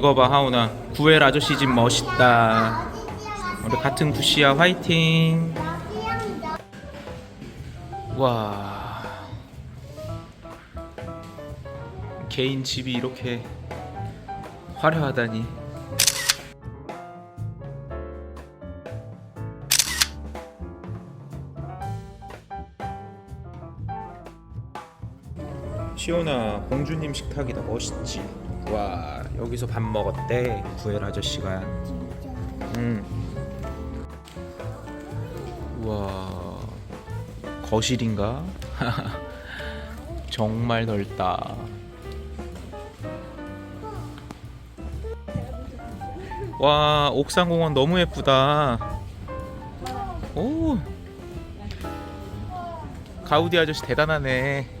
이거 봐 하훈아 구엘 아저씨 집 멋있다. 우리 같은 구시야 화이팅. 와. 개인 집이 이렇게 화려하다니. 시온아 공주님 식탁이다. 멋있지 와 여기서 밥 먹었대 구엘 아저씨가. 음. 우와 거실인가? 정말 넓다. 와 옥상공원 너무 예쁘다. 오. 가우디 아저씨 대단하네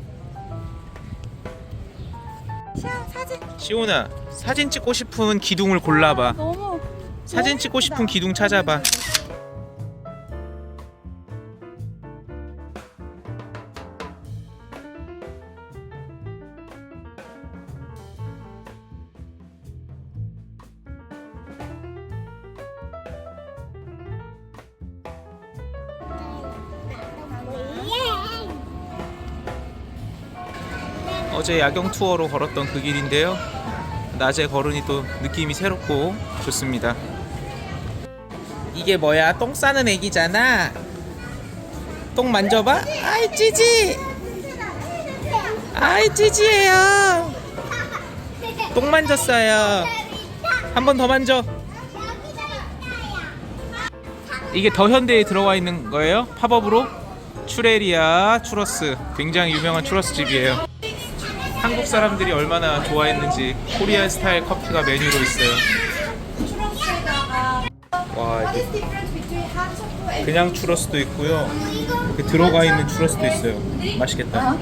시아 사진. 시온아 사진 찍고 싶은 기둥을 골라봐. 너무 사진 찍고 싶은 기둥 찾아봐 어제 야경 투어로 걸었던 그 길인데요. 낮에 걸으니 또 느낌이 새롭고 좋습니다. 이게 뭐야? 똥 싸는 애기잖아. 똥 만져봐. 아이 찌지. 아이 찌지예요. 똥 만졌어요. 한 번 더 만져. 이게 더 현대에 들어와 있는 거예요? 팝업으로? 추레리아 추러스. 굉장히 유명한 추러스 집이에요. 사람들이 얼마나 좋아했는지 코리아 스타일 커피가 메뉴로 있어요. 와 이게 그냥 추러스도 있고요. 이렇게 들어가 있는 추러스도 있어요. 맛있겠다.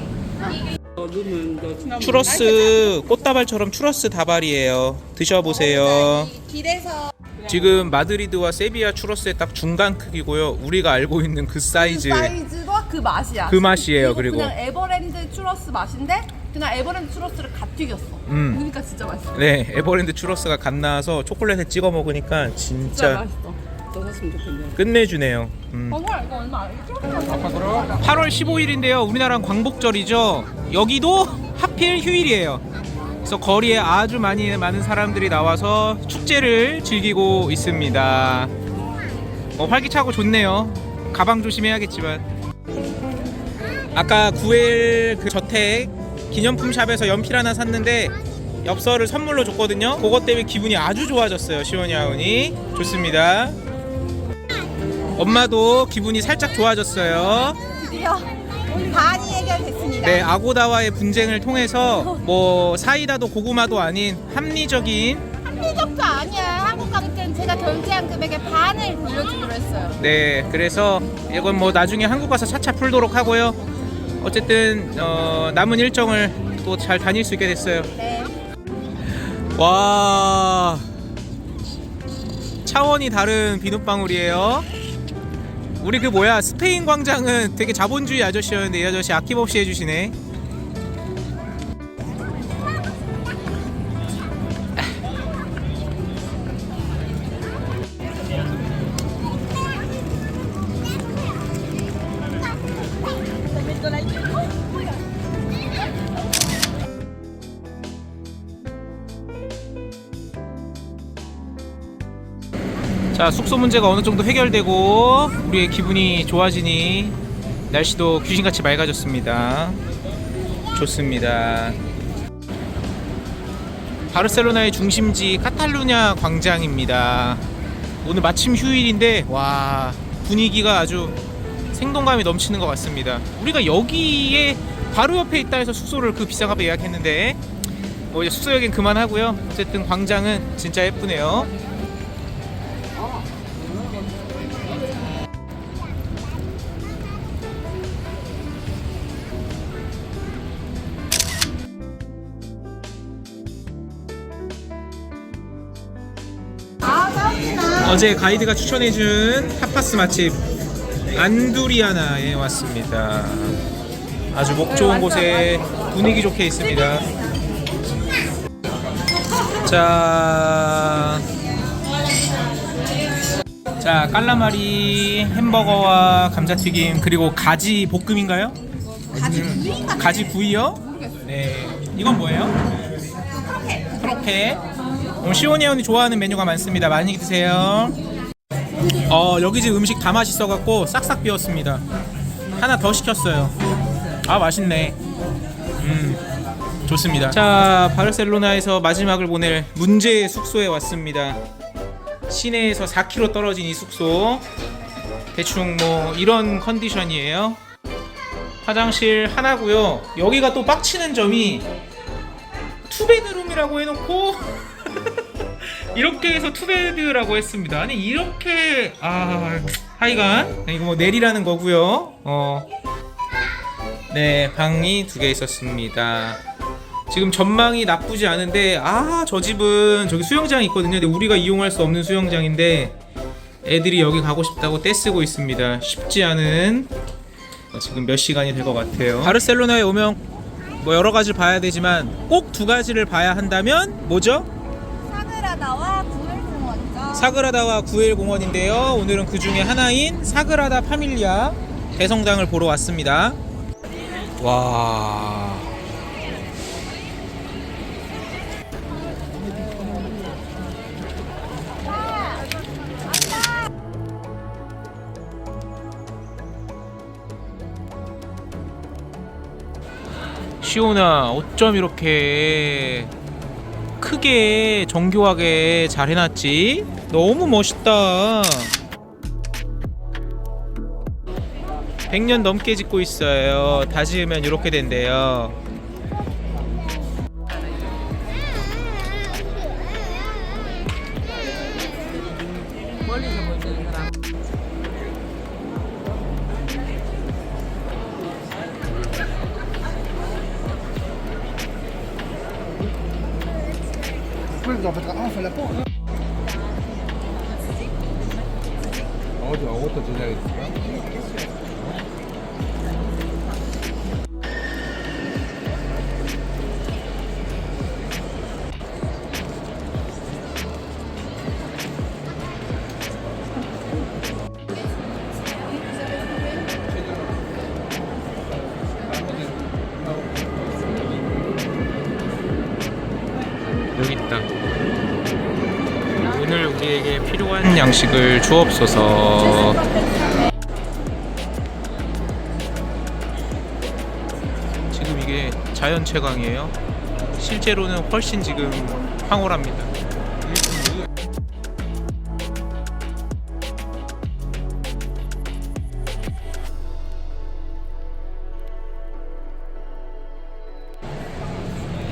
추러스 꽃다발처럼 추러스 다발이에요. 드셔보세요. 길에서 지금 마드리드와 세비야 추러스의 딱 중간 크기고요. 우리가 알고 있는 그 사이즈 사이즈와 그 맛이야 그 맛이에요. 그리고 그냥 에버랜드 추러스 맛인데 그냥 에버랜드 추러스를 갓 튀겼어 음. 그러니까 진짜 맛있어 네 에버랜드 추러스가 갓 나와서 초콜릿에 찍어 먹으니까 진짜 진짜 맛있어 너 샀으면 좋겠네 끝내주네요. 음. 어머 이거 얼마 안 했죠? 8월 15일인데요. 우리나라는 광복절이죠. 여기도 하필 휴일이에요. 그래서 거리에 아주 많이 많은 사람들이 나와서 축제를 즐기고 있습니다. 어, 활기차고 좋네요. 가방 조심해야겠지만. 아까 구엘 그 저택 기념품 샵에서 연필 하나 샀는데 엽서를 선물로 줬거든요. 그것 때문에 기분이 아주 좋아졌어요. 시원이 아운이 좋습니다. 엄마도 기분이 살짝 좋아졌어요. 드디어 반이 해결됐습니다 네, 아고다와의 분쟁을 통해서 뭐 사이다도 고구마도 아닌 합리적인 합리적도 아니야 한국 가볼 때는 제가 결제한 금액의 반을 돌려주기로 했어요 네, 그래서 이건 뭐 나중에 한국 가서 차차 풀도록 하고요. 어쨌든 어, 남은 일정을 또 잘 다닐 수 있게 됐어요. 네 와 차원이 다른 비눗방울이에요. 우리 그 뭐야 스페인 광장은 되게 자본주의 아저씨였는데 이 아저씨 아낌없이 해주시네. 자 숙소 문제가 어느 정도 해결되고 우리의 기분이 좋아지니 날씨도 귀신같이 맑아졌습니다. 좋습니다. 바르셀로나의 중심지 카탈루냐 광장입니다. 오늘 마침 휴일인데 와 분위기가 아주 생동감이 넘치는 것 같습니다. 우리가 여기에 바로 옆에 있다 해서 숙소를 그 비싼 값에 예약했는데 뭐 이제 숙소 얘기는 그만하고요. 어쨌든 광장은 진짜 예쁘네요. 어제 가이드가 추천해준 타파스 맛집 안두리아나에 왔습니다. 아주 목 좋은 곳에 분위기 좋게 있습니다. 자, 자 깔라마리 햄버거와 감자튀김 그리고 가지 볶음인가요? 가지 구이가 구이요? 네. 이건 뭐예요? 크로케. 오늘 시온이 형이 좋아하는 메뉴가 많습니다. 많이 드세요. 어 여기 집 음식 다 맛있어갖고 싹싹 비웠습니다. 하나 더 시켰어요. 아 맛있네. 음 좋습니다. 자 바르셀로나에서 마지막을 보낼 문제의 숙소에 왔습니다. 시내에서 4km 떨어진 이 숙소 대충 뭐 이런 컨디션이에요. 화장실 하나고요. 여기가 또 빡치는 점이 투베드룸이라고 해놓고 이렇게 해서 투베드라고 했습니다. 아니 이렇게 아 하여간 이거 뭐 내리라는 거고요. 어. 네 방이 두 개 있었습니다. 지금 전망이 나쁘지 않은데 아 저 집은 저기 수영장이 있거든요. 근데 우리가 이용할 수 없는 수영장인데 애들이 여기 가고 싶다고 떼쓰고 있습니다. 쉽지 않은 어, 지금 몇 시간이 될 것 같아요. 바르셀로나에 오면 뭐 여러 가지를 봐야 되지만 꼭 두 가지를 봐야 한다면 뭐죠? 사그라다와 구엘공원이죠. 사그라다와 구엘 공원인데요. 오늘은 그 중에 하나인 사그라다 파밀리아 대성당을 보러 왔습니다. 와. 시오나 어쩜 이렇게 크게 정교하게 잘 해놨지? 너무 멋있다. 100년 넘게 짓고 있어요. 다 지으면 이렇게 된대요. 어디 어디부터 제작했을까? 여기 있다. 우리에게 필요한 양식을 주옵소서. 지금 이게 자연 채광이에요. 실제로는 훨씬 지금 황홀합니다.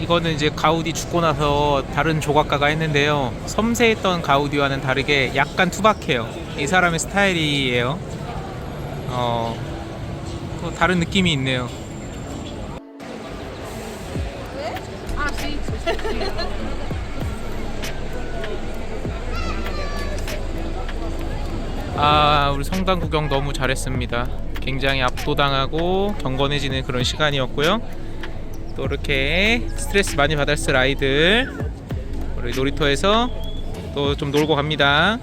이거는 이제 가우디 죽고 나서 다른 조각가가 했는데요. 섬세했던 가우디와는 다르게 약간 투박해요. 이 사람의 스타일이에요. 어, 또 다른 느낌이 있네요. 아, 우리 성당 구경 너무 잘했습니다. 굉장히 압도당하고 경건해지는 그런 시간이었고요. 또 이렇게 스트레스 많이 받았을 아이들 우리 놀이터에서 또 좀 놀고 갑니다.